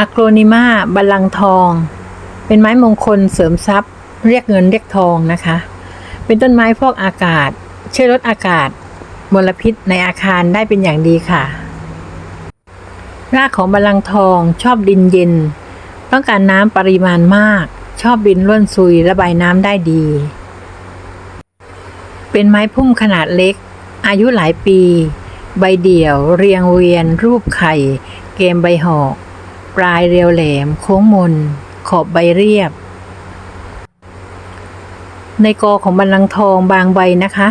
อะโกรนิมาบัลลังทอง เป็นไม้มงคลเสริมทรัพย์ เรียกเงินเรียกทองนะคะ เป็นต้นไม้ฟอกอากาศ ช่วยลดอากาศมลพิษในอาคารได้เป็นอย่างดีค่ะ รากของบัลลังทองชอบดินเย็น ต้องการน้ำปริมาณมาก ชอบดินร่วนซุยระบายน้ำได้ดี เป็นไม้พุ่มขนาดเล็ก อายุหลายปี ใบเดี่ยว เรียงเวียน รูปไข่ เกมใบหอก ปลายเรียวแหลม โค้งมน ขอบใบเรียบ ในกอของบัลลังทองบางใบนะคะ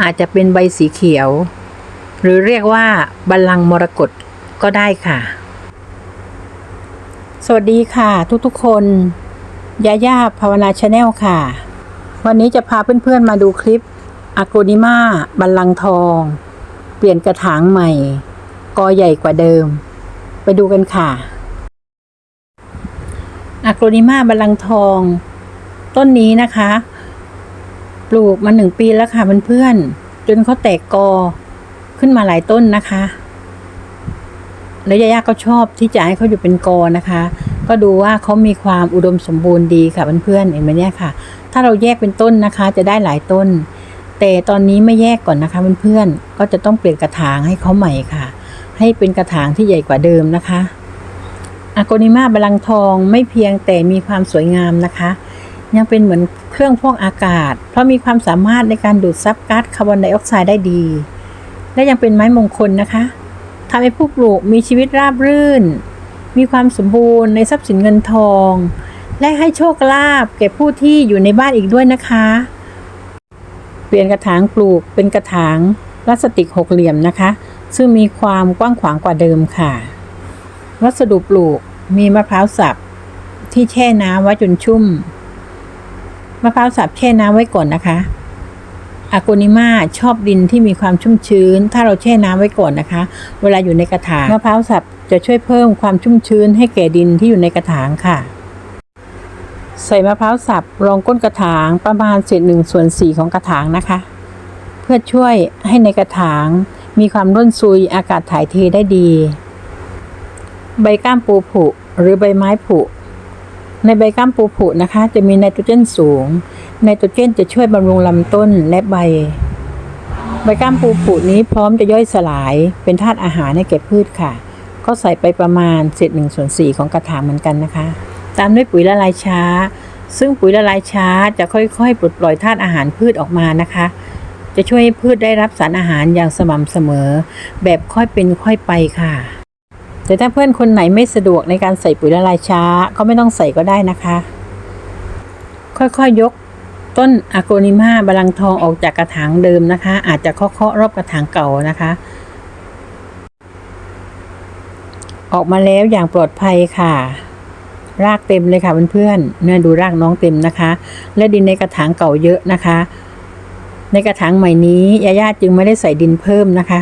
อาจจะเป็นใบสีเขียว หรือเรียกว่าบัลลังมรกตก็ได้ค่ะ สวัสดีค่ะ ทุกๆคนยาย่าภาวนาชาแนลค่ะ วันนี้จะพาเพื่อนๆมาดูคลิปอ g โกนิมาบัลลังทอง เปลี่ยนกระถางใหม่ กอใหญ่กว่าเดิม ไปดูกันค่ะ อ g โกนิมาบัลลังทอง ต้นนี้นะคะ ปลูกมาหนึ่งปีแล้วค่ะเพื่อนๆจนเขาแตกกอขึ้นมาหลายต้นนะคะ แล้วยายาก็ชอบที่จะให้เขาอยู่เป็นกอนะคะ ก็ดูว่าเขามีความอุดมสมบูรณ์ดีค่ะเพื่อนๆเห็นไหมเนี่ยค่ะ ถ้าเราแยกเป็นต้นนะคะ จะได้หลายต้น แต่ตอนนี้ไม่แยกก่อนนะคะเพื่อนๆก็จะต้องเปลี่ยนกระถางให้เขาใหม่ค่ะ ให้เป็นกระถางที่ใหญ่กว่าเดิมนะคะ อ g โกนิมาบาลังทองไม่เพียงแต่มีความสวยงามนะคะ ยังเป็นเหมือนเครื่องฟอกอากาศ เพราะมีความสามารถในการดูดซับก๊าซคาร์บอนไดออกไซด์ได้ดี และยังเป็นไม้มงคลนะคะทำให้ผู้ปลูกมีชีวิตราบรื่น มีความสมบูรณ์ในทรัพย์สินเงินทอง และให้โชคลาภแก่ผู้ที่อยู่ในบ้านอีกด้วยนะคะ เปลี่ยนกระถางปลูกเป็นกระถางพลาสติกหกเหลี่ยมนะคะ ซึ่งมีความกว้างขวางกว่าเดิมค่ะ วัสดุปลูก มีมะพร้าวสับที่แช่น้ำไว้จนชุ่ม มะพร้าวสับแช่น้ำไว้ก่อนนะคะอาโกนิมาชอบดินที่มีความชุ่มชื้น ถ้าเราแช่น้ำไว้ก่อนนะคะ เวลาอยู่ในกระถางมะพร้าวสับจะช่วยเพิ่มความชุ่มชื้นให้แก่ดินที่อยู่ในกระถางค่ะ ใส่มะพร้าวสับรองก้นกระถางประมาณเศษหนึ่งส่วนสี่ของกระถางนะคะ เพื่อช่วยให้ในกระถางมีความร่นซุยอากาศถ่ายเทได้ดี ใบก้ามปูผุหรือใบไม้ผุ ในใบก้ามปูผุนะคะ จะมีไนโตรเจนสูง ไนโตรเจนจะช่วยบำรุงลำต้นและใบ ใบก้ามปูผุนี้พร้อมจะย่อยสลายเป็นธาตุอาหารให้แก่พืชค่ะ ก็ใส่ไปประมาณเศษหนึ่งส่วนสี่ของกระถางเหมือนกันนะคะ ตามด้วยปุ๋ยละลายช้า ซึ่งปุ๋ยละลายช้าจะค่อยๆปลดปล่อยธาตุอาหารพืชออกมานะคะจะช่วยให้พืชได้รับสารอาหารอย่างสม่ำเสมอ แบบค่อยเป็นค่อยไปค่ะ แต่ถ้าเพื่อนคนไหนไม่สะดวกในการใส่ปุ๋ยละลายช้า ก็ไม่ต้องใส่ก็ได้นะคะ ค่อยๆยยกต้นอะโกนิมาบาลังทองออกจากกระถางเดิมนะคะ อาจจะเคาะๆรอบกระถางเก่านะคะ ออกมาแล้วอย่างปลอดภัยค่ะ รากเต็มเลยค่ะเพื่อนๆเนี่ยดูรากน้องเต็มนะคะ และดินในกระถางเก่าเยอะนะคะ ในกระถางใหม่นี้ยาย่าจึงไม่ได้ใส่ดินเพิ่มนะคะ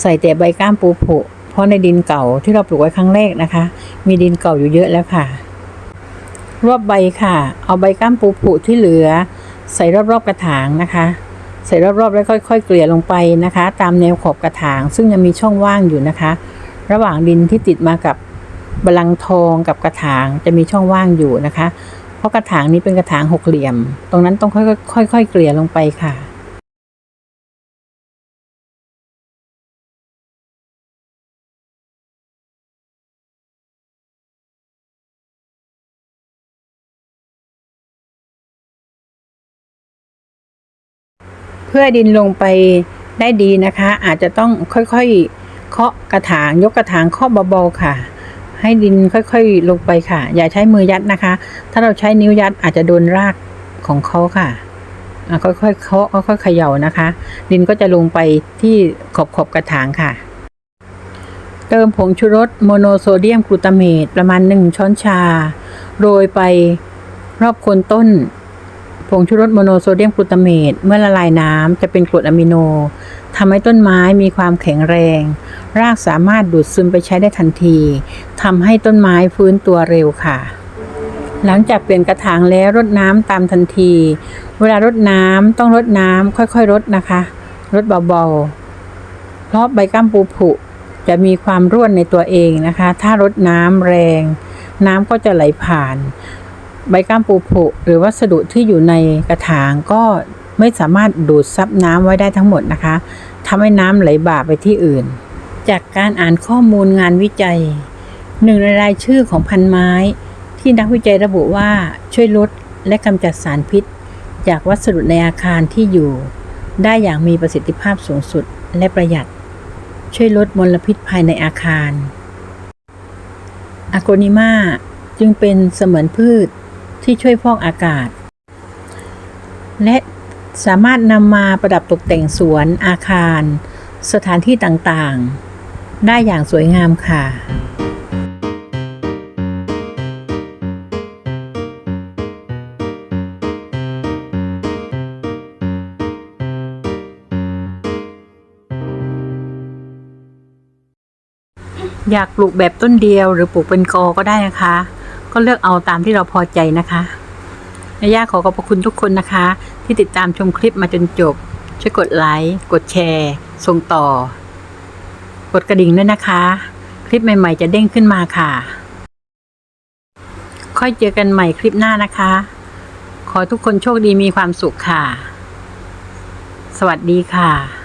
ใส่แต่ใบก้ามปูผุ เพราะในดินเก่าที่เราปลูกไว้ครั้งแรกนะคะ มีดินเก่าอยู่เยอะแล้วค่ะ รอบใบค่ะ เอาใบก้ามปูผุที่เหลือ ใส่รอบๆกระถางนะคะ ใส่รอบๆแล้วค่อยๆเกลี่ยลงไปนะคะ ตามแนวขอบกระถาง ซึ่งยังมีช่องว่างอยู่นะคะ ระหว่างดินที่ติดมากับบลังก์ทองกับกระถางจะมีช่องว่างอยู่นะคะ เพราะกระถางนี้เป็นกระถางหกเหลี่ยม ตรงนั้นต้องค่อยๆเกลี่ยลงไปค่ะ เพื่อดินลงไปได้ดีนะคะ อาจจะต้องค่อยๆเคาะกระถาง ยกกระถางเคาะเบาๆค่ะ ให้ดินค่อยๆลงไปค่ะ อย่าใช้มือยัดนะคะ ถ้าเราใช้นิ้วยัดอาจจะโดนรากของเขาค่ะค่อยๆเคาะค่อยๆเขย่านะคะ ดินก็จะลงไปที่ขอบๆกระถางค่ะ เติมผงชูรสโมโนโซเดียมกลูตาเมตประมาณ1ช้อนชา โรยไปรอบโคนต้น ผงชูรสโมโนโซเดียมกลูตาเมตเมื่อละลายน้ำจะเป็นกรดอะมิโนทำให้ต้นไม้มีความแข็งแรง รากสามารถดูดซึมไปใช้ได้ทันทีทำให้ต้นไม้ฟื้นตัวเร็วค่ะ หลังจากเปลี่ยนกระถางแล้วรดน้ำตามทันที เวลารดน้ำต้องรดน้ำค่อยๆรดนะคะรดเบาๆเพราะใบก้ามปูผุจะมีความร่วนในตัวเองนะคะ ถ้ารดน้ำแรง น้ำก็จะไหลผ่าน ใบก้ามปูผุหรือวัสดุที่อยู่ในกระถางก็ไม่สามารถดูดซับน้ำไว้ได้ทั้งหมดนะคะทำให้น้ำไหลบ่าไปที่อื่น จากการอ่านข้อมูลงานวิจัย หนึ่งในรายชื่อของพันไม้ ที่นักวิจัยระบุว่าช่วยลดและกำจัดสารพิษ จากวัสดุในอาคารที่อยู่ ได้อย่างมีประสิทธิภาพสูงสุดและประหยัด ช่วยลดมลพิษภายในอาคารอากนิมาจึงเป็นเสมือนพืช ที่ช่วยฟอกอากาศ และสามารถนำมาประดับตกแต่งสวนอาคาร สถานที่ต่างๆ ได้อย่างสวยงามค่ะอยากปลูกแบบต้นเดียวหรือปลูกเป็นกอก็ได้นะคะ ก็เลือกเอาตามที่เราพอใจนะคะนายาขอขอบคุณทุกคนนะคะ ที่ติดตามชมคลิปมาจนจบ ช่วยกดไลค์กดแชร์ส่งต่อ กดกระดิ่งด้วยนะคะ คลิปใหม่ ๆ จะเด้งขึ้นมาค่ะ ค่อยเจอกันใหม่คลิปหน้านะคะ ขอทุกคนโชคดีมีความสุขค่ะ สวัสดีค่ะ